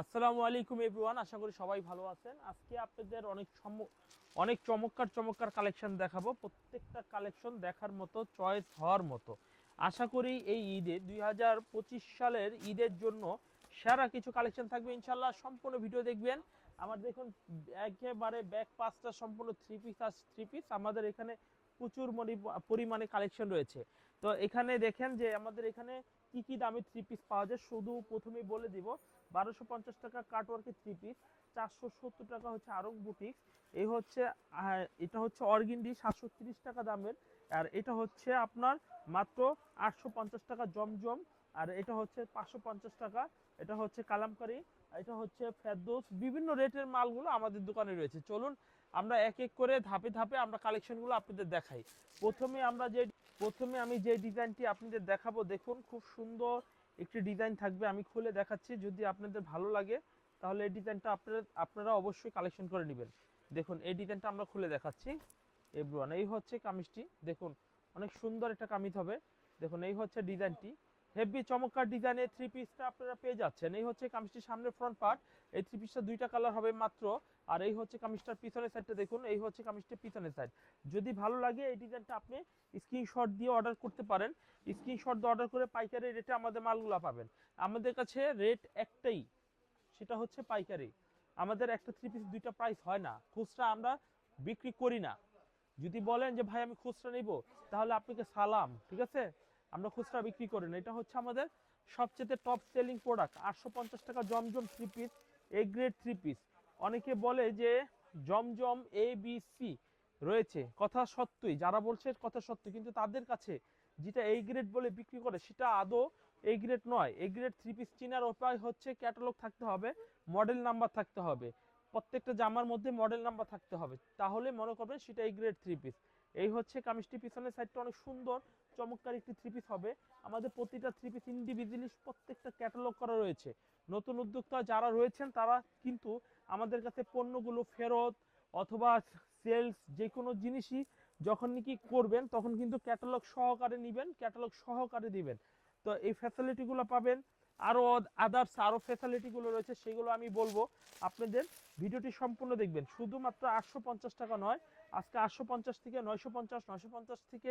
আসসালামু আলাইকুম এভরিওয়ান আশা করি সবাই ভালো আছেন। আজকে আপনাদের অনেক অনেক চমৎকার চমৎকার কালেকশন দেখাবো। প্রত্যেকটা কালেকশন দেখার মতো চয়েস হওয়ার মতো। আশা করি এই ঈদে, দুই হাজার পঁচিশ সালের ঈদের জন্য সেরা কিছু কালেকশন থাকবে ইনশাল্লাহ সম্পূর্ণ ভিডিও দেখবেন। আমার দেখুন, একেবারে ব্যাক পাঁচটা সম্পূর্ণ থ্রি পিস আর থ্রি পিস আমাদের এখানে প্রচুর পরিমাণে কালেকশন রয়েছে। তো এখানে দেখেন যে আমাদের এখানে কি কি দামে থ্রি পিস পাওয়া যায়। শুধু প্রথমেই বলে দিব বারোশো পঞ্চাশ টাকা কাটওয়ার্কের থ্রি পিস চারশো সত্তর টাকা হচ্ছে আরং বুটিক্স এই হচ্ছে আহ, এটা হচ্ছে অর্গিন্ডি সাতশো তিরিশ টাকা দামের। আর এটা হচ্ছে আপনার মাত্র আটশো পঞ্চাশ টাকা জমজম। আর এটা হচ্ছে পাঁচশো পঞ্চাশ টাকা। এটা হচ্ছে কালামকারি এটা হচ্ছে ফেরদোস। বিভিন্ন রেটের মালগুলো আমাদের দোকানে রয়েছে। চলুন আমরা এক এক করে ধাপে ধাপে আমরা কালেকশনগুলো আপনাদের দেখাই। প্রথমে আমরা যে প্রথমে আমি যে ডিজাইনটি আপনাদের দেখাবো দেখুন খুব সুন্দর একটি ডিজাইন থাকবে, আমি খুলে দেখাচ্ছি, যদি আপনাদের ভালো লাগে, তাহলে এই ডিজাইনটা আপনারা আপনারা অবশ্যই কালেকশন করে নেবেন। দেখুন, এই ডিজাইনটা আমরা খুলে দেখাচ্ছি এব্রুয়ান এই হচ্ছে কামিজটি, দেখুন, অনেক সুন্দর একটা কামিজ হবে। দেখুন, এই হচ্ছে ডিজাইনটি হেভি চমৎকার ডিজাইনের থ্রি পিসটা আপনারা পেয়ে যাচ্ছেন। এই হচ্ছে কামিজটির সামনের ফ্রন্ট পার্ট এই থ্রি পিসটা দুইটা কালার হবে মাত্র। আর এই হচ্ছে কামিজটার পিছনের সাইডটা দেখুন, এই হচ্ছে কামিজটির পিছনের সাইড যদি ভালো লাগে এই ডিজাইনটা আপনি স্ক্রিনশট দিয়ে অর্ডার করতে পারেন। স্ক্রিনশট দিয়ে অর্ডার করে পাইকারি রেটে আমাদের মালগুলো পাবেন। আমাদের কাছে রেট একটাই, সেটা হচ্ছে পাইকারি। আমাদের একটা থ্রি পিস দুইটা প্রাইস হয় না। খুচরা আমরা বিক্রি করি না। যদি বলেন যে, ভাই, আমি খুচরা নিব, তাহলে আপনাকে সালাম, ঠিক আছে? আমরা খুচরা বিক্রি করি না। এটা হচ্ছে আমাদের সবচেয়ে টপ সেলিং প্রোডাক্ট আটশো পঞ্চাশ টাকা Zamzam three piece A grade three piece অনেকে বলে যে জমজম এ বি সি রয়েছে। কথা সত্যই, যারা বলছে কথা সত্য কিন্তু তাদের কাছে যেটা এই গ্রেড বলে বিক্রি করে, সেটা আদৌ এই গ্রেড নয়। এই গ্রেড থ্রি পিস চিনার উপায় হচ্ছে ক্যাটালগ থাকতে হবে মডেল নাম্বার থাকতে হবে। প্রত্যেকটা জামার মধ্যে মডেল নাম্বার থাকতে হবে। তাহলে মনে করবেন সেটা এই গ্রেড থ্রি পিস এই হচ্ছে কামিজটি, পিছনের সাইডটা অনেক সুন্দর, চমৎকার একটি থ্রি পিস হবে। আমাদের প্রতিটা থ্রি পিস ইন্ডিভিজুয়ালি প্রত্যেকটা ক্যাটালগ করা রয়েছে। নতুন উদ্যোক্তা যারা রয়েছেন, তারা কিন্তু আমাদের কাছে পণ্যগুলো, ফেরত অথবা সেলস যে কোনো জিনিসই যখন নাকি করবেন, তখন কিন্তু ক্যাটালগ সহকারে নেবেন ক্যাটালগ সহকারে দিবেন। তো এই ফ্যাসিলিটিগুলো পাবেন আরও আদার্স আরও ফ্যাসিলিটিগুলো রয়েছে, সেগুলো আমি বলব। আপনাদের ভিডিওটি সম্পূর্ণ দেখবেন। শুধুমাত্র আটশো পঞ্চাশ টাকা নয়, আজকে আটশো পঞ্চাশ থেকে নয়শো পঞ্চাশ নয়শো পঞ্চাশ থেকে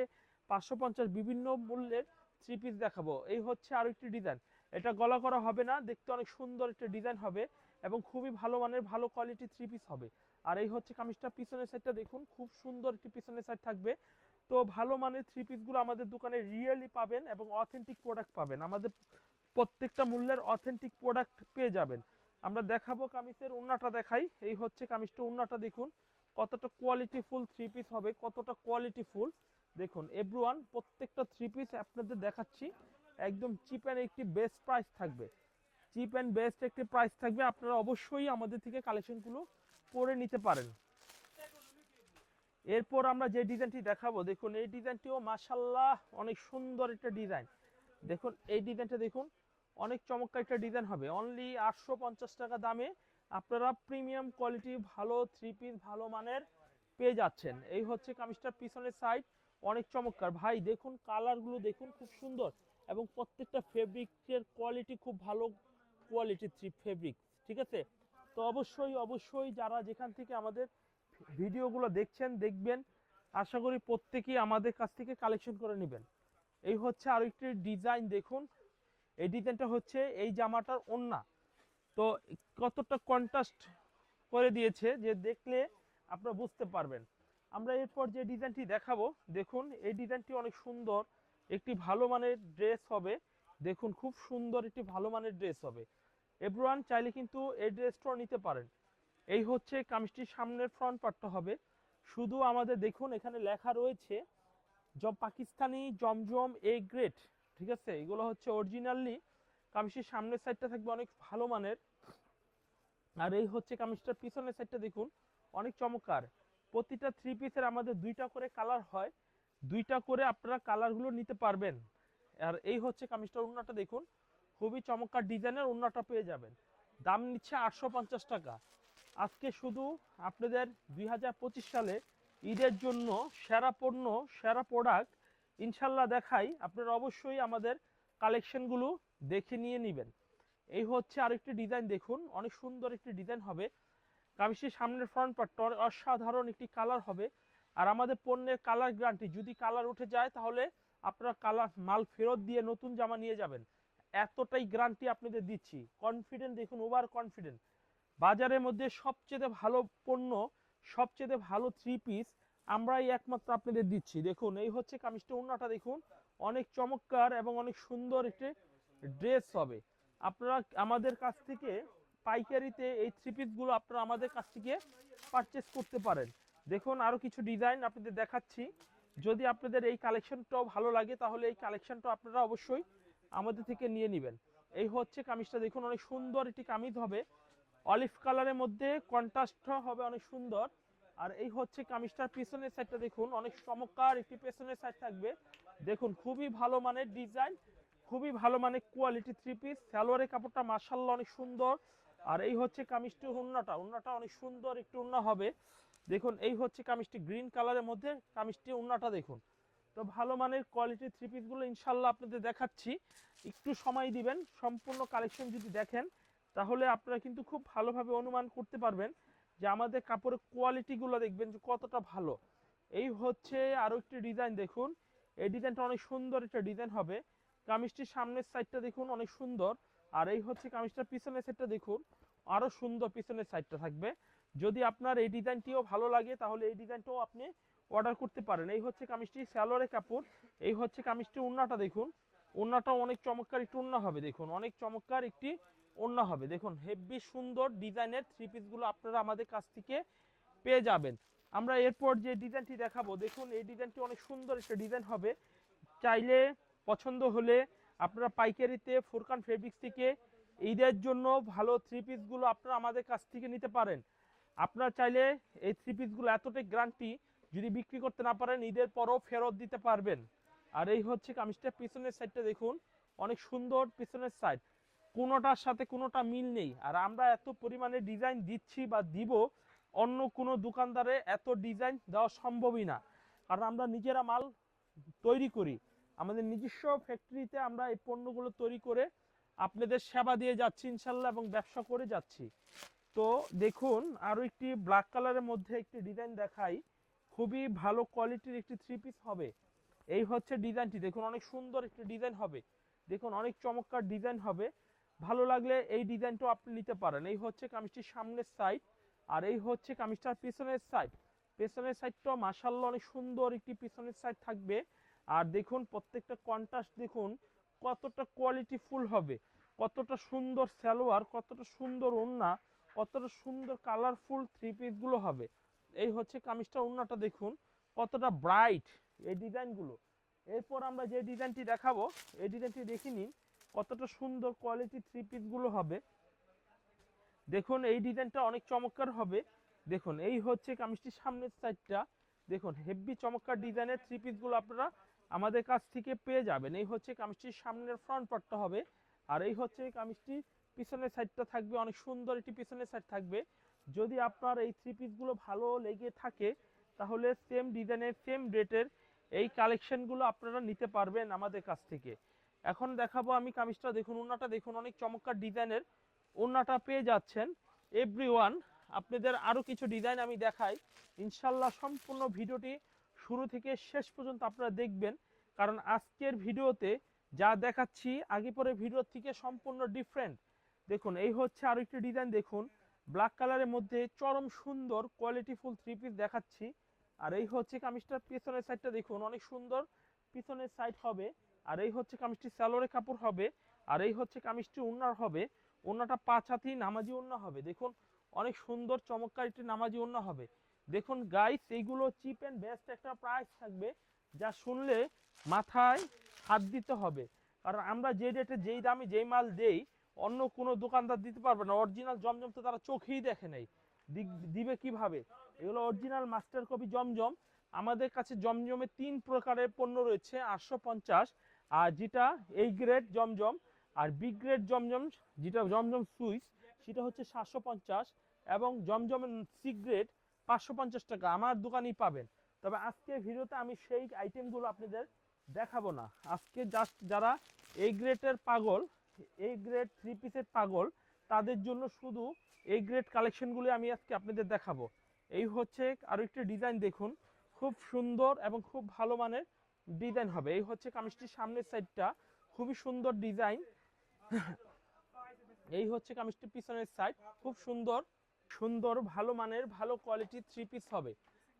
পাঁচশো পঞ্চাশ বিভিন্ন মূল্যের থ্রি পিস দেখাবো। এই হচ্ছে আরও একটি ডিজাইন এটা গলা করা হবে না, দেখতে অনেক সুন্দর একটা ডিজাইন হবে এবং খুবই ভালো মানের, ভালো কোয়ালিটি থ্রি পিস হবে। আর এই হচ্ছে কামিজটা, পিছনের সাইডটা দেখুন, খুব সুন্দর একটি পিছনের সাইড থাকবে। তো ভালো মানের থ্রি পিসগুলো আমাদের দোকানে রিয়েলি পাবেন এবং অথেন্টিক প্রোডাক্ট পাবেন। আমাদের প্রত্যেকটা মূল্যের অথেন্টিক প্রোডাক্ট পেয়ে যাবেন। আমরা দেখাবো কামিজের উন্নাটা দেখাই। এই হচ্ছে কামিজটা উন্নাটা দেখুন। কতটা কোয়ালিটি ফুল থ্রি পিস হবে, কতটা কোয়ালিটি ফুল দেখুন এভরিওয়ান প্রত্যেকটা থ্রি পিস আপনাদের দেখাচ্ছি। একদম চিপ অ্যান্ড একটি বেস্ট প্রাইস থাকবে। চিপ অ্যান্ড বেস্ট একটি প্রাইস থাকবে। আপনারা অবশ্যই আমাদের থেকে কালেকশনগুলো করে নিতে পারেন। এরপর আমরা যে ডিজাইনটি দেখাবো, দেখুন, এই ডিজাইনটিও মাসাল্লাহ অনেক সুন্দর একটা ডিজাইন। দেখুন, এই ডিজাইনটা দেখুন অনেক চমৎকার একটা ডিজাইন হবে। অনলি আটশো পঞ্চাশ টাকা দামে আপনারা প্রিমিয়াম কোয়ালিটি ভালো থ্রি পিস ভালো মানের পেয়ে যাচ্ছেন। এই হচ্ছে কামিজটার পিছনের সাইড অনেক চমৎকার। ভাই, দেখুন কালারগুলো দেখুন, খুব সুন্দর এবং প্রত্যেকটা ফেব্রিকের কোয়ালিটি খুব ভালো কোয়ালিটির থ্রি ফেব্রিক ঠিক আছে? তো অবশ্যই অবশ্যই যারা যেখান থেকে আমাদের ভিডিওগুলো দেখছেন, দেখবেন, আশা করি প্রত্যেকেই আমাদের কাছ থেকে কালেকশন করে নেবেন। এই হচ্ছে আরও একটি ডিজাইন দেখুন এই ডিজাইনটা হচ্ছে এই জামাটার ওন্না। তো কতটা কন্ট্রাস্ট করে দিয়েছে যে দেখলে আপনারা বুঝতে পারবেন। আমরা এরপর যে ডিজাইনটি দেখাবো, দেখুন, এই ডিজাইনটি অনেক সুন্দর। একটি ভালো মানের ড্রেস হবে। দেখুন, খুব সুন্দর একটি ভালো মানের ড্রেস হবে। এভরিওয়ান চাইলে কিন্তু এই ড্রেসটাও নিতে পারেন। এই হচ্ছে কামিজটির সামনের ফ্রন্ট পার্টটা হবে। শুধু আমাদের দেখুন, এখানে লেখা রয়েছে জব পাকিস্তানি জমজম এ গ্রেট ঠিক আছে? এগুলো হচ্ছে অরিজিনালি কামিজটির সামনের সাইডটা থাকবে অনেক ভালো মানের। আর এই হচ্ছে কামিজটার পিছনের সাইডটা দেখুন, অনেক চমৎকার। প্রতিটা থ্রি পিসের আমাদের দুইটা করে কালার হয়। দুইটা করে আপনারা কালারগুলো নিতে পারবেন। আর এই হচ্ছে কামিজটার উন্নাটা দেখুন, খুবই চমৎকার ডিজাইনের উন্নাটা পেয়ে যাবেন। দাম নিচ্ছে আটশো পঞ্চাশ টাকা। আজকে শুধু আপনাদের দুই হাজার পঁচিশ সালে ঈদের জন্য সেরা পণ্য, সেরা প্রোডাক্ট ইনশাল্লাহ দেখাই, আপনারা অবশ্যই আমাদের কালেকশনগুলো দেখে নিয়ে নেবেন। এই হচ্ছে আরেকটি ডিজাইন দেখুন, অনেক সুন্দর একটি ডিজাইন হবে। কামিজটির সামনের ফ্রন্ট পার্টটা অসাধারণ একটি কালার হবে। আর আমাদের পণ্যের কালার গ্যারান্টি যদি কালার উঠে যায় তাহলে আপনারা কালার মাল ফেরত দিয়ে নতুন জামা নিয়ে যাবেন। এতটাই গ্যারান্টি আপনাদের দিচ্ছি। কনফিডেন্ট দেখুন ওভার কনফিডেন্ট বাজারের মধ্যে সবচেয়ে ভালো পণ্য, সবচেয়ে ভালো থ্রি পিস আমরাই একমাত্র আপনাদের দিচ্ছি। দেখুন, এই হচ্ছে কামিজটা অন্যটা দেখুন। অনেক চমৎকার এবং অনেক সুন্দর একটি ড্রেস হবে। আপনারা আমাদের কাছ থেকে পাইকারিতে এই থ্রি পিসগুলো আপনারা আমাদের কাছ থেকে পারচেস করতে পারেন। দেখুন আরও কিছু ডিজাইন আপনাদের দেখাচ্ছি। যদি আপনাদের এই কালেকশনটাও ভালো লাগে, তাহলে এই কালেকশনটা আপনারা অবশ্যই আমাদের থেকে নিয়ে নেবেন। এই হচ্ছে কামিজটা, দেখুন, অনেক সুন্দর একটি কামিজ হবে। অলিভ কালারের মধ্যে কন্ট্রাস্ট হবে অনেক সুন্দর। আর এই হচ্ছে কামিজটার পিছনের সাইডটা দেখুন, অনেক চমৎকার একটি পেছনের সাইড থাকবে। দেখুন, খুবই ভালো মানের ডিজাইন খুবই ভালো মানের কোয়ালিটি থ্রি পিস সালোয়ারের কাপড়টা মার্শাল্লা অনেক সুন্দর। আর এই হচ্ছে কামিজটি উন্নাটা উন্নাটা অনেক সুন্দর একটু উন্না হবে। দেখুন, এই হচ্ছে কামিজটি গ্রিন কালারের মধ্যে কামিজটি উন্নাটা দেখুন। তো ভালো মানের কোয়ালিটি থ্রি পিসগুলো ইনশাল্লাহ আপনাদের দেখাচ্ছি। একটু সময় দিবেন, সম্পূর্ণ কালেকশন যদি দেখেন, তাহলে আপনারা কিন্তু খুব ভালোভাবে অনুমান করতে পারবেন। যে আমাদের কাপড়ের কোয়ালিটিগুলো দেখবেন যে কতটা ভালো। এই হচ্ছে আরও একটি ডিজাইন দেখুন। এই ডিজাইনটা অনেক সুন্দর একটা ডিজাইন হবে। কামিজটির সামনের সাইডটা দেখুন, অনেক সুন্দর। আর এই হচ্ছে কামিজটার পিছনের সাইডটা দেখুন আরও সুন্দর পিছনের সাইডটা থাকবে। যদি আপনার এই ডিজাইনটিও ভালো লাগে, তাহলে এই ডিজাইনটাও আপনি অর্ডার করতে পারেন। এই হচ্ছে কামিজটি স্যালোয়ারের কাপড়। এই হচ্ছে কামিজটি উন্নাটা দেখুন। উন্নাটাও অনেক চমৎকার একটি উন্না হবে, দেখুন। অনেক চমৎকার একটি ওন্না হবে। দেখুন, হেভি সুন্দর ডিজাইনের থ্রি পিসগুলো আপনারা আমাদের কাছ থেকে পেয়ে যাবেন। আমরা এরপর যে ডিজাইনটি দেখাবো, দেখুন, এই ডিজাইনটি অনেক সুন্দর একটা ডিজাইন হবে। চাইলে পছন্দ হলে আপনারা পাইকারিতে, ফুরকান ফেব্রিক্স থেকে ঈদের জন্য ভালো থ্রি পিসগুলো আপনারা আমাদের কাছ থেকে নিতে পারেন। আপনারা চাইলে এই থ্রি পিসগুলো এতটাই গ্যারান্টি যদি বিক্রি করতে না পারেন, ঈদের পরও ফেরত দিতে পারবেন। আর এই হচ্ছে কামিজটা পিছনের সাইডটা দেখুন, অনেক সুন্দর পিছনের সাইড কোনোটার সাথে কোনোটা মিল নেই। আর আমরা এত পরিমাণে ডিজাইন দিচ্ছি বা দিব, অন্য কোনো দোকানদারে এত ডিজাইন দেওয়া সম্ভবই না। কারণ আমরা নিজেরা মাল তৈরি করি। আমাদের নিজস্ব ফ্যাক্টরিতে আমরা এই পণ্যগুলো তৈরি করে আপনাদের সেবা দিয়ে যাচ্ছি ইনশাল্লাহ এবং ব্যবসা করে যাচ্ছি। তো দেখুন, আরও একটি ব্ল্যাক কালারের মধ্যে একটি ডিজাইন দেখাই। খুবই ভালো কোয়ালিটির একটি থ্রি পিস হবে। এই হচ্ছে ডিজাইনটি দেখুন, অনেক সুন্দর একটি ডিজাইন হবে। দেখুন, অনেক চমৎকার ডিজাইন হবে। ভালো লাগলে এই ডিজাইনটাও আপনি নিতে পারেন। এই হচ্ছে কামিজটির সামনের সাইড আর এই হচ্ছে কামিজটার পিছনের সাইড পেছনের সাইডটাও মাসাল্লাহ অনেক সুন্দর একটি পিছনের সাইড থাকবে। আর দেখুন, প্রত্যেকটা কন্ট্রাস্ট দেখুন, কতটা কোয়ালিটি ফুল হবে। কতটা সুন্দর সালোয়ার, কতটা সুন্দর ওন্না কতটা সুন্দর কালারফুল থ্রি পিসগুলো হবে। এই হচ্ছে কামিজটা ওন্নাটা দেখুন, কতটা ব্রাইট এই ডিজাইনগুলো এরপর আমরা যে ডিজাইনটি দেখাবো, এই ডিজাইনটি দেখে নিন। কতটা সুন্দর কোয়ালিটি থ্রি পিসগুলো হবে। দেখুন, এই ডিজাইনটা অনেক চমৎকার হবে। দেখুন, এই হচ্ছে কামিজটির সামনের সাইডটা দেখুন হেভি চমৎকার ডিজাইনের থ্রি পিসগুলো আপনারা আমাদের কাছ থেকে পেয়ে যাবেন। এই হচ্ছে কামিজটির সামনের ফ্রন্ট পার্টটা হবে। আর এই হচ্ছে কামিজটি পিছনের সাইডটা থাকবে, অনেক সুন্দর একটি পিছনের সাইড থাকবে। যদি আপনার এই থ্রি পিসগুলো ভালো লেগে থাকে, তাহলে সেম ডিজাইনের সেম রেটের এই কালেকশনগুলো আপনারা নিতে পারবেন আমাদের কাছ থেকে। এখন দেখাবো আমি কামিজটা। দেখুন ওনাটা দেখুন, অনেক চমৎকার ডিজাইনের। ওনাটা পেয়ে যাচ্ছেন এভরি ওয়ান আপনাদের আরও কিছু ডিজাইন আমি দেখাই। ইনশাল্লাহ সম্পূর্ণ ভিডিওটি শুরু থেকে শেষ পর্যন্ত আপনারা দেখবেন। কারণ আজকের ভিডিওতে যা দেখাচ্ছি, আগে পরে ভিডিও থেকে সম্পূর্ণ ডিফারেন্ট দেখুন, এই হচ্ছে আরও একটি ডিজাইন দেখুন ব্ল্যাক কালারের মধ্যে চরম সুন্দর কোয়ালিটিফুল থ্রি পিস দেখাচ্ছি। আর এই হচ্ছে কামিজটার পিছনের সাইডটা দেখুন, অনেক সুন্দর। পিছনের সাইড হবে। আর এই হচ্ছে কামিজটি স্যালোরে কাপড় হবে, আর এই হচ্ছে কামিজটি উন্নার হবে। ওন্নাটা পাঁচ হাতি নামাজি ওন্না হবে। দেখুন, অনেক সুন্দর, চমৎকার একটি নামাজি ওন্না হবে। দেখুন গাইস এইগুলো চিপ অ্যান্ড বেস্ট একটা প্রাইস থাকবে, যা শুনলে মাথায় হাত দিতে হবে। কারণ আমরা যে রেটে যেই দামে যেই মাল দেই, অন্য কোনো দোকানদার দিতে পারবে না। অরিজিনাল জমজম তো তারা চোখেই দেখে নেই। দিবে কীভাবে? এগুলো অরিজিনাল মাস্টার কপি জমজম। আমাদের কাছে জমজমে তিন প্রকারের পণ্য রয়েছে, আটশো পঞ্চাশ। আর যেটা এই গ্রেড জমজম আর বি গ্রেড জমজম, যেটা জমজম সুইচ, সেটা হচ্ছে সাতশো পঞ্চাশ এবং জমজমের সি গ্রেড পাঁচশো পঞ্চাশ টাকা। আমার দোকানেই পাবেন। তবে আজকে ভিডিওতে আমি সেই আইটেমগুলো আপনাদের দেখাবো না। আজকে জাস্ট যারা এই গ্রেডের পাগল এই গ্রেড থ্রি পিসের পাগল, তাদের জন্য শুধু এই গ্রেড কালেকশনগুলি আমি আজকে আপনাদের দেখাবো। এই হচ্ছে আরও একটি ডিজাইন দেখুন। খুব সুন্দর এবং খুব ভালো মানের ডিজাইন হবে। এই হচ্ছে কামিজটির সামনের সাইডটা। খুবই সুন্দর ডিজাইন। এই হচ্ছে কামিজটির পিছনের সাইড। খুব সুন্দর সুন্দর, ভালো মানের, ভালো কোয়ালিটির থ্রি পিস হবে।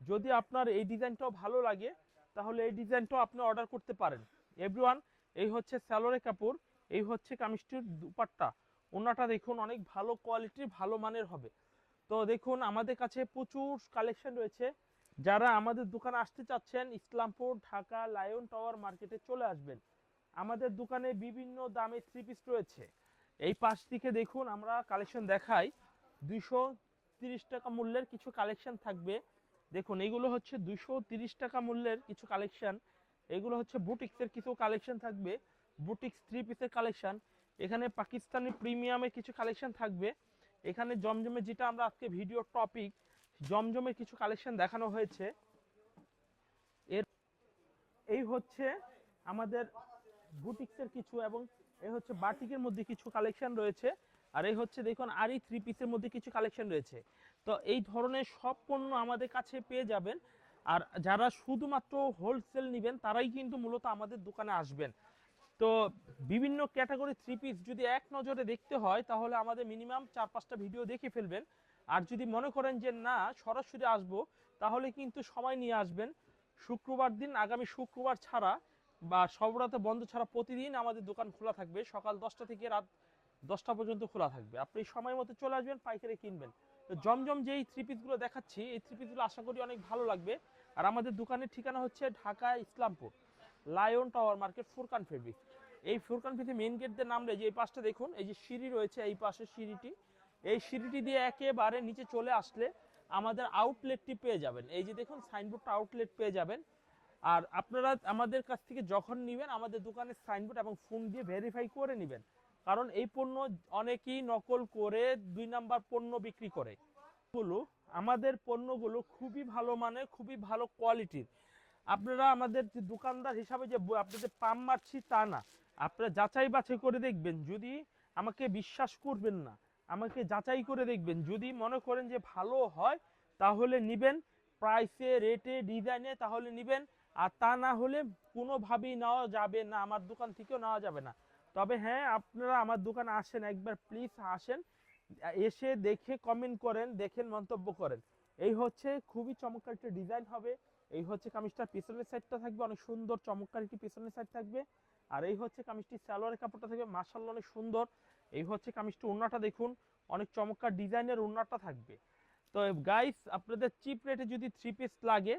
যদি আপনার এই ডিজাইনটাও ভালো লাগে, তাহলে এই ডিজাইনটাও আপনি অর্ডার করতে পারেন। এভরিওয়ান এই হচ্ছে স্যালোরে কাপড়, এই হচ্ছে কামিজটির দুপাট্টা। ওনাটা দেখুন, অনেক ভালো কোয়ালিটির ভালো মানের হবে। তো দেখুন, আমাদের কাছে প্রচুর কালেকশন রয়েছে। যারা আমাদের দোকানে আসতে চাচ্ছেন, ইসলামপুর, ঢাকা, লায়ন টাওয়ার মার্কেটে চলে আসবেন। আমাদের দোকানে বিভিন্ন দামে থ্রি পিস রয়েছে। এই পাশ দিকে দেখুন, আমরা কালেকশন দেখাই। দুইশো তিরিশ টাকা মূল্যের কিছু কালেকশন থাকবে। দেখুন, এগুলো হচ্ছে দুইশো তিরিশ টাকা মূল্যের কিছু কালেকশন এগুলো হচ্ছে বুটিক্সের কিছু কালেকশন থাকবে। বুটিক্স থ্রি পিসের কালেকশন এখানে পাকিস্তানি প্রিমিয়ামের কিছু কালেকশন থাকবে। এখানে জমজমে যেটা আমরা আজকে ভিডিও টপিক জমজমের কিছু কালেকশন দেখানো হয়েছে। এর, এই হচ্ছে আমাদের বুটিক্সের কিছু এবং এই হচ্ছে বাটিকের মধ্যে কিছু কালেকশন রয়েছে। আর এই হচ্ছে দেখুন আরই থ্রি পিসের মধ্যে কিছু কালেকশন রয়েছে। তো এই ধরনের সব পণ্য আমাদের কাছে পেয়ে যাবেন। আর যারা শুধুমাত্র হোলসেল নেবেন, তারাই কিন্তু মূলত আমাদের দোকানে আসবেন। তো বিভিন্ন ক্যাটাগরি থ্রি পিস যদি এক নজরে দেখতে হয়, তাহলে আমাদের মিনিমাম চার পাঁচটা ভিডিও দেখে ফেলবেন। আর যদি মনে করেন যে না, সরাসরি আসব, তাহলে কিন্তু সময় নিয়ে আসবেন। শুক্রবার দিন, আগামী শুক্রবার ছাড়া বা সবরাতে বন্ধ ছাড়া প্রতিদিন আমাদের দোকান খোলা থাকবে। সকাল দশটা থেকে রাত দশটা পর্যন্ত খোলা থাকবে। আপনি সময় মতো চলে আসবেন, পাইকারি কিনবেন। তো জমজম যেই থ্রি পিসগুলো দেখাচ্ছি, এই থ্রি পিসগুলো আশা করি অনেক ভালো লাগবে। আর আমাদের দোকানের ঠিকানা হচ্ছে Dhaka Islampur, lion tower market, Furqan fabric. এই ফুরকান ফেব্রিক মেন গেট দিয়ে নামলে যে এই পাশটা দেখুন, এই যে সিঁড়ি রয়েছে, এই পাশে সিঁড়িটি। এই সিঁড়িটি দিয়ে একেবারে নিচে চলে আসলে আমাদের আউটলেটটি পেয়ে যাবেন। এই যে দেখুন সাইনবোর্ডটা আউটলেট পেয়ে যাবেন। আর আপনারা আমাদের কাছ থেকে যখন নেবেন, আমাদের দোকানের সাইনবোর্ড এবং ফোন দিয়ে ভেরিফাই করে নেবেন। কারণ এই পণ্য অনেকেই নকল করে দুই নাম্বার পণ্য বিক্রি করে। গুলো, আমাদের পণ্যগুলো খুবই ভালো মানের, খুবই ভালো কোয়ালিটির আপনারা আমাদের যে দোকানদার হিসাবে যে আপনাদের পাম মারছি তা না। আপনারা যাচাই বাছাই করে দেখবেন। যদি আমাকে বিশ্বাস করবেন না আমাকে যাচাই করে দেখবেন। যদি মনে করেন যে ভালো হয়, তাহলে নিবেন। প্রাইসে রেটে ডিজাইনে তাহলে নিবেন। আর তা না হলে কোনোভাবেই নেওয়া যাবে না। আমার দোকান থেকেও নেওয়া যাবে না। তবে হ্যাঁ আপনারা আমার দোকানে আসেন একবার প্লিজ আসেন। এসে দেখে কমেন্ট করেন দেখেন মন্তব্য করেন। এই হচ্ছে খুবই চমৎকার একটা ডিজাইন হবে। এই হচ্ছে কামিজটার পিছনের সাইডটা থাকবে। অনেক সুন্দর, চমৎকার একটি পিছনের সাইড থাকবে। আর এই হচ্ছে কামিজটি সালোয়ারের কাপড়টা থাকবে। মার্শাল্লাহ অনেক সুন্দর। এই হচ্ছে কামিজটি ওন্নাটা দেখুন, অনেক চমৎকার ডিজাইনের ওন্নাটা থাকবে। তো গাইস আপনাদের চিপ রেটে যদি থ্রি পিস লাগে,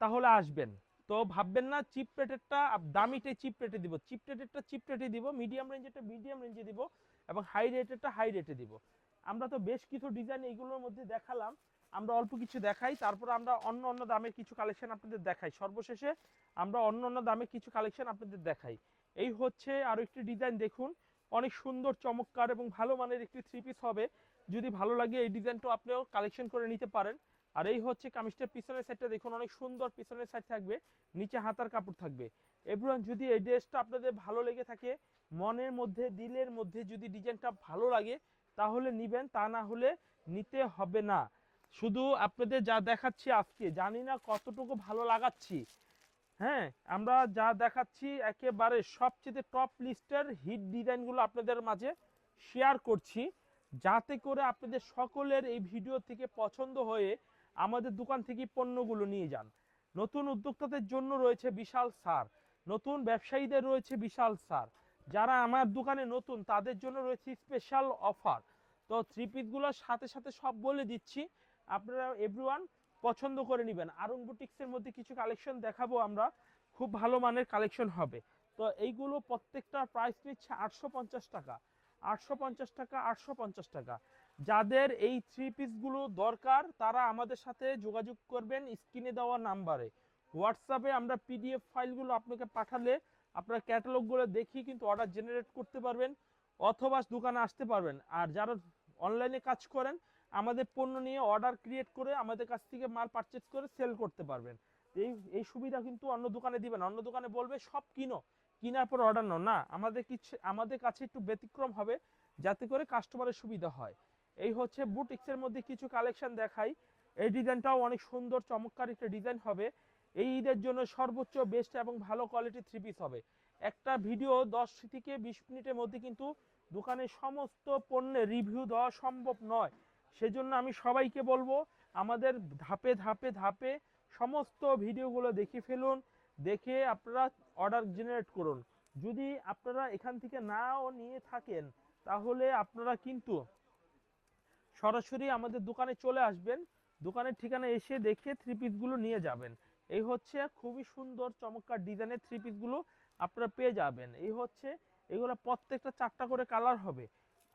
তাহলে আসবেন। তো ভাববেন না চিপ রেটেরটা দামিটাই চিপ রেটে দিব। চিপ রেটেরটা চিপ রেটে দিব মিডিয়াম রেঞ্জেরটা মিডিয়াম রেঞ্জে দিব এবং হাই রেটেরটা হাই রেটে দিব। আমরা তো বেশ কিছু ডিজাইন এইগুলোর মধ্যে দেখালাম, আমরা অল্প কিছু দেখাই, তারপর আমরা অন্য অন্য দামের কিছু কালেকশন আপনাদের দেখাই। সর্বশেষে আমরা অন্য অন্য দামের কিছু কালেকশন আপনাদের দেখাই। এই হচ্ছে আরও একটি ডিজাইন দেখুন অনেক সুন্দর, চমৎকার এবং ভালো মানের একটি থ্রি পিস হবে। যদি ভালো লাগে এই ডিজাইনটা আপনিও কালেকশন করে নিতে পারেন। আর এই হচ্ছে কামিজটার পিছনের সাইডটা দেখুন, অনেক সুন্দর পিছনের সাইড থাকবে, নিচে হাতার কাপড় থাকবে। এভরিওয়ান যদি এই ড্রেসটা আপনাদের ভালো লেগে থাকে, মনের মধ্যে, দিলের মধ্যে যদি ডিজাইনটা ভালো লাগে, তাহলে নিবেন, তা না হলে নিতে হবে না। শুধু আপনাদের যা দেখাচ্ছি আজকে, জানি না কতটুকু ভালো লাগাচ্ছি। হ্যাঁ আমরা যা দেখাচ্ছি একেবারে সবচেয়ে টপ লিস্টের হিট ডিজাইনগুলো আপনাদের মাঝে শেয়ার করছি। যাতে করে আপনাদের সকলের এই ভিডিও থেকে পছন্দ হয়ে আমাদের দোকান থেকে পণ্যগুলো নিয়ে যান। নতুন উদ্যোক্তাদের জন্য রয়েছে বিশাল সার, নতুন ব্যবসায়ীদের রয়েছে বিশাল সার। যারা আমার দোকানে নতুন, তাদের জন্য রয়েছে স্পেশাল অফার তো থ্রি পিসগুলোর সাথে সাথে সব বলে দিচ্ছি। আপনারা এভরিওয়ান পছন্দ করে নেবেন। আরং বুটিক্সের মধ্যে কিছু কালেকশন দেখাবো আমরা। খুব ভালো মানের কালেকশন হবে। তো এইগুলো প্রত্যেকটা প্রাইস নিচ্ছে আটশো পঞ্চাশ টাকা। আটশো পঞ্চাশ টাকা, আটশো পঞ্চাশ টাকা। যাদের এই থ্রি পিসগুলো দরকার, তারা আমাদের সাথে যোগাযোগ করবেন স্ক্রিনে দেওয়া নাম্বারে। হোয়াটসঅ্যাপে আমরা পিডিএফ ফাইলগুলো আপনাকে পাঠালে আপনার ক্যাটালগুলো দেখি কিন্তু অর্ডার জেনারেট করতে পারবেন অথবা দোকানে আসতে পারবেন। আর যারা অনলাইনে কাজ করেন আমাদের পণ্য নিয়ে অর্ডার ক্রিয়েট করে আমাদের কাছ থেকে মাল পারচেজ করে সেল করতে পারবেন। এই এই সুবিধা কিন্তু অন্য দোকানে দিবেন অন্য দোকানে বলবে, সব কিনো। কেনার পর অর্ডার নাও। না, আমাদের কিছু, আমাদের কাছে একটু ব্যতিক্রম হবে যাতে করে কাস্টমারের সুবিধা হয়। এই হচ্ছে বুটিক্সের মধ্যে কিছু কালেকশন দেখাই। এই ডিজাইনটাও অনেক সুন্দর, চমৎকার একটা ডিজাইন হবে। এই ঈদের জন্য সর্বোচ্চ বেস্ট এবং ভালো কোয়ালিটি থ্রি পিস হবে। একটা ভিডিও দশ থেকে বিশ মিনিটের মধ্যে কিন্তু দোকানের সমস্ত পণ্যের রিভিউ দেওয়া সম্ভব নয়। সেজন্য আমি সবাইকে বলব, আমাদের ধাপে ধাপে ধাপে সমস্ত ভিডিওগুলো দেখে ফেলুন, দেখে আপনারা অর্ডার জেনারেট করুন। যদি আপনারা এখান থেকে নাও নিয়ে থাকেন, তাহলে আপনারা কিন্তু সরাসরি আমাদের দোকানে চলে আসবেন, দোকানের ঠিকানা এসে দেখে থ্রি পিসগুলো নিয়ে যাবেন। এই হচ্ছে খুবই সুন্দর, চমৎকার ডিজাইনের থ্রি পিসগুলো আপনারা পেয়ে যাবেন। এই হচ্ছে, এগুলো প্রত্যেকটা চারটা করে কালার হবে।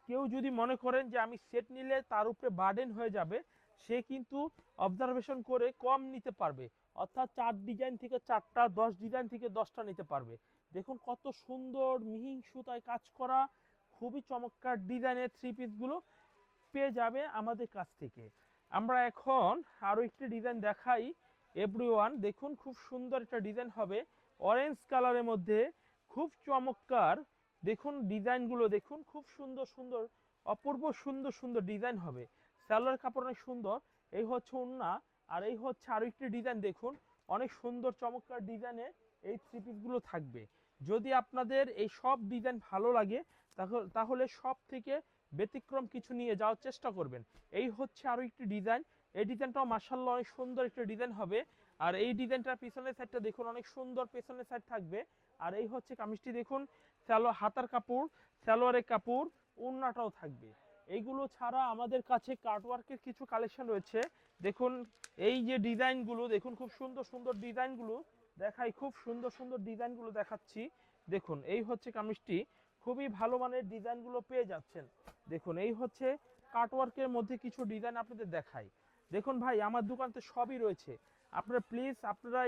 কেউ যদি মনে করেন যে আমি সেট নিলে তার উপরে বার্ডেন হয়ে যাবে, সে কিন্তু অবজারভেশন করে কম নিতে পারবে। অর্থাৎ চার ডিজাইন থেকে চারটা, দশ ডিজাইন থেকে দশটা নিতে পারবে। দেখুন কত সুন্দর মিহিং সুতায় কাজ করা, খুবই চমৎকার ডিজাইনের থ্রি পিসগুলো পেয়ে যাবে আমাদের কাছ থেকে। আমরা এখন আরও একটি ডিজাইন দেখাই এভরিওয়ান দেখুন খুব সুন্দর একটা ডিজাইন হবে অরেঞ্জ কালারের মধ্যে, খুব চমৎকার দেখুন, ডিজাইনগুলো দেখুন, খুব সুন্দর সুন্দর, অপূর্ব সুন্দর সুন্দর ডিজাইন হবে। স্যালোয়ার কাপড় অনেক সুন্দর, এই হচ্ছে ওন্না আর এই হচ্ছে আরও একটি ডিজাইন দেখুন, অনেক সুন্দর, চমৎকার ডিজাইনে এই থ্রি পিসগুলো থাকবে। যদি আপনাদের এই সব ডিজাইন ভালো লাগে তাহলে সব থেকে ব্যতিক্রম কিছু নিয়ে যাওয়ার চেষ্টা করবেন। এই হচ্ছে আরও একটি ডিজাইন, এই ডিজাইনটাও মার্শাল্লাহ অনেক সুন্দর একটা ডিজাইন হবে, আর এই ডিজাইনটার পিছনের সাইডটা দেখুন, অনেক সুন্দর পেছনের সাইড থাকবে, আর এই হচ্ছে কামিজটি দেখুন স্যালো হাতার কাপড় সালোয়ারের কাপড়, ওড়নাটাও থাকবে। এইগুলো ছাড়া আমাদের কাছে কার্টওয়ার্কের কিছু কালেকশন রয়েছে। দেখুন, এই যে ডিজাইনগুলো, দেখুন খুব সুন্দর সুন্দর ডিজাইনগুলো, দেখাই খুব সুন্দর সুন্দর ডিজাইনগুলো দেখাচ্ছি। দেখুন, এই হচ্ছে কামিজটি, খুবই ভালো মানের ডিজাইনগুলো পেয়ে যাচ্ছেন। দেখুন, এই হচ্ছে কাটওয়ার্কের মধ্যে কিছু ডিজাইন আপনাদের দেখাই। দেখুন ভাই, আমার দোকানতে সবই রয়েছে। আপনারা প্লিজ আপনারা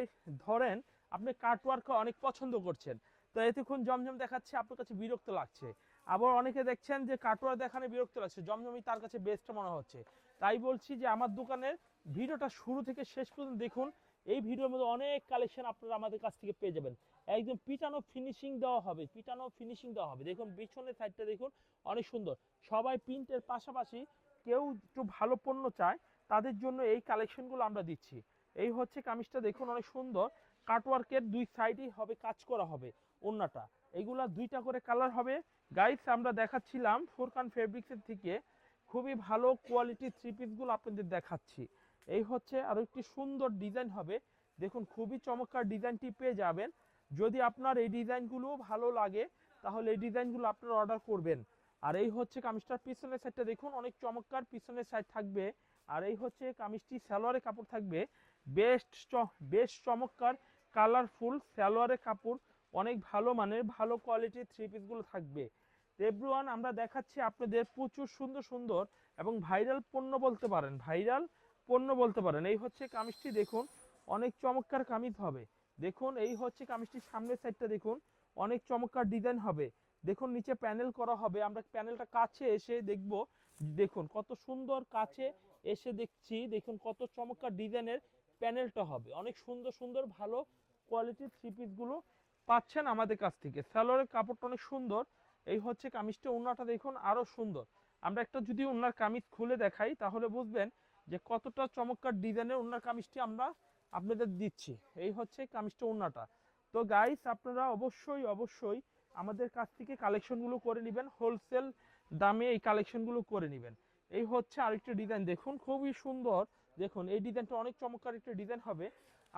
ধরেন, আপনি কাটওয়ার্ক অনেক পছন্দ করছেন। তো এতক্ষণ জমজম দেখাচ্ছে, আপনার কাছে বিরক্ত লাগছে। আবার অনেকে দেখছেন যে কাটোয়ার দেখানে বিরক্ত লাগছে, জমজমই তার কাছে বেস্ট মনে হচ্ছে। তাই বলছি যে আমার দোকানের ভিডিওটা শুরু থেকে শেষ পর্যন্ত দেখুন, এই ভিডিওর মধ্যে অনেক কালেকশন আপনারা আমাদের কাছ থেকে পেয়ে যাবেন। একদম পিটানো ফিনিশিং দেওয়া হবে, পিটানো ফিনিশিং দেওয়া হবে। দেখুন পিছনের সাইডটা দেখুন, অনেক সুন্দর। সবাই প্রিন্টের পাশাপাশি কেউ একটু ভালো পণ্য চায়, তাদের জন্য এই কালেকশনগুলো আমরা দিচ্ছি। এই হচ্ছে কামিজটা, দেখুন, অনেক সুন্দর। কাটওয়ার্কের দুই সাইডেই হবে, কাজ করা হবে। ওন্নাটা এইগুলা দুইটা করে কালার হবে। গাইস আমরা দেখাচ্ছিলাম ফোরকান ফেব্রিক্সের থেকে খুবই ভালো কোয়ালিটির থ্রি পিসগুলো আপনাদের দেখাচ্ছি। এই হচ্ছে আরও একটি সুন্দর ডিজাইন হবে। দেখুন, খুবই চমৎকার ডিজাইনটি পেয়ে যাবেন। যদি আপনার এই ডিজাইনগুলো ভালো লাগে, তাহলে এই ডিজাইনগুলো আপনারা অর্ডার করবেন। আর এই হচ্ছে কামিজটার পিছনের সাইডটা দেখুন, অনেক চমৎকার পিছনের সাইড থাকবে। আর এই হচ্ছে কামিজটি সালোয়ারের কাপড় থাকবে। বেস্ট বেশ চমৎকার কালারফুল সালোয়ারের কাপড়। অনেক ভালো মানের, ভালো কোয়ালিটির থ্রি পিসগুলো থাকবে। এভরিওয়ান আমরা দেখাচ্ছি আপনাদের প্রচুর সুন্দর সুন্দর এবং ভাইরাল পণ্য বলতে পারেন ভাইরাল পণ্য বলতে পারেন। এই হচ্ছে কামিজটি, দেখুন, অনেক চমৎকার কামিজ হবে। দেখুন, এই হচ্ছে কামিজটির সামনের সাইডটা দেখুন, অনেক চমৎকার ডিজাইন হবে। দেখুন, নিচে প্যানেল করা হবে। আমরা প্যানেলটা কাছে এসে দেখব। দেখুন, কত সুন্দর কাছে এসে দেখছি। দেখুন, কত চমৎকার ডিজাইনের প্যানেলটা হবে। অনেক সুন্দর সুন্দর, ভালো কোয়ালিটির থ্রি পিসগুলো পাচ্ছেন আমাদের কাছ থেকে। সালোয়ারের কাপড়টা অনেক সুন্দর। এই হচ্ছে কামিজটা, ওড়নাটা দেখুন আরও সুন্দর। আমরা একটা যদি ওনার কামিজ খুলে দেখাই, তাহলে বুঝবেন যে কতটা চমৎকার ডিজাইনের ওনার কামিজটি আমরা আপনাদের দিচ্ছি। এই হচ্ছে কামিজটা, ওড়নাটা। তো গাইস আপনারা অবশ্যই অবশ্যই আমাদের কাছ থেকে কালেকশনগুলো করে নেবেন। হোলসেল দামে এই কালেকশনগুলো করে নেবেন। এই হচ্ছে আরেকটা ডিজাইন। দেখুন, খুবই সুন্দর। দেখুন, এই ডিজাইনটা অনেক চমৎকার একটা ডিজাইন হবে।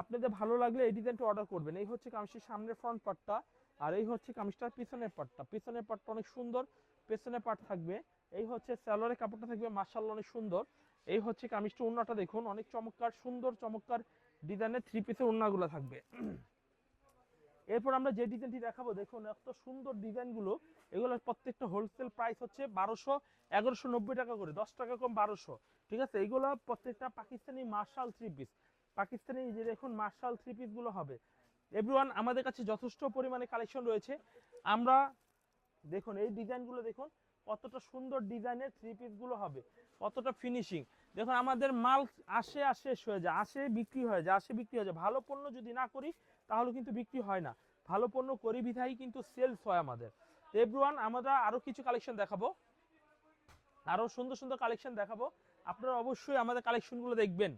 আপনাদের ভালো লাগলে এই ডিজাইনটা অর্ডার করবেন। এই হচ্ছে কামিজটির সামনের ফ্রন্ট পার্টটা আর এই হচ্ছে কামিজটার পিছনের পার্টটা পিছনের পার্টটা অনেক সুন্দর, পেছনের পার্ট থাকবে। এই হচ্ছে স্যালোয়ারের কাপড়টা থাকবে মার্শাল্লাহ অনেক সুন্দর। এই হচ্ছে কামিজটা ওড়নাটা দেখুন, অনেক চমৎকার, সুন্দর, চমৎকার ডিজাইনের থ্রি পিসের ওড়নাগুলো থাকবে। এরপর আমরা যে ডিজাইনটি দেখাবো, দেখুন, এত সুন্দর ডিজাইনগুলো। এগুলোর প্রত্যেকটা হোলসেল প্রাইস হচ্ছে বারোশো, এগারোশো নব্বই টাকা করে, দশ টাকা কম বারোশো। ঠিক আছে? এইগুলো প্রত্যেকটা Pakistani martial three piece Pakistani যে দেখুন মার্শাল থ্রি পিসগুলো হবে। এভরিওয়ান আমাদের কাছে যথেষ্ট পরিমাণে কালেকশন রয়েছে। আমরা দেখুন, এই ডিজাইনগুলো দেখুন, কতটা সুন্দর ডিজাইনের থ্রি পিসগুলো হবে, কতটা ফিনিশিং দেখুন, আমাদের মাল আসে আসে হয়ে যায়, আসে, বিক্রি হয়ে যায়, আসে, বিক্রি হয়ে যায়। ভালো পণ্য যদি না করি, তাহলে কিন্তু বিক্রি হয় না। ভালো পণ্য করি বিধাই কিন্তু সেলস হয় আমাদের। এভরিওয়ান আমরা আরও কিছু কালেকশন দেখাবো। আরও সুন্দর সুন্দর কালেকশন দেখাবো। আপনারা অবশ্যই আমাদের কালেকশনগুলো দেখবেন।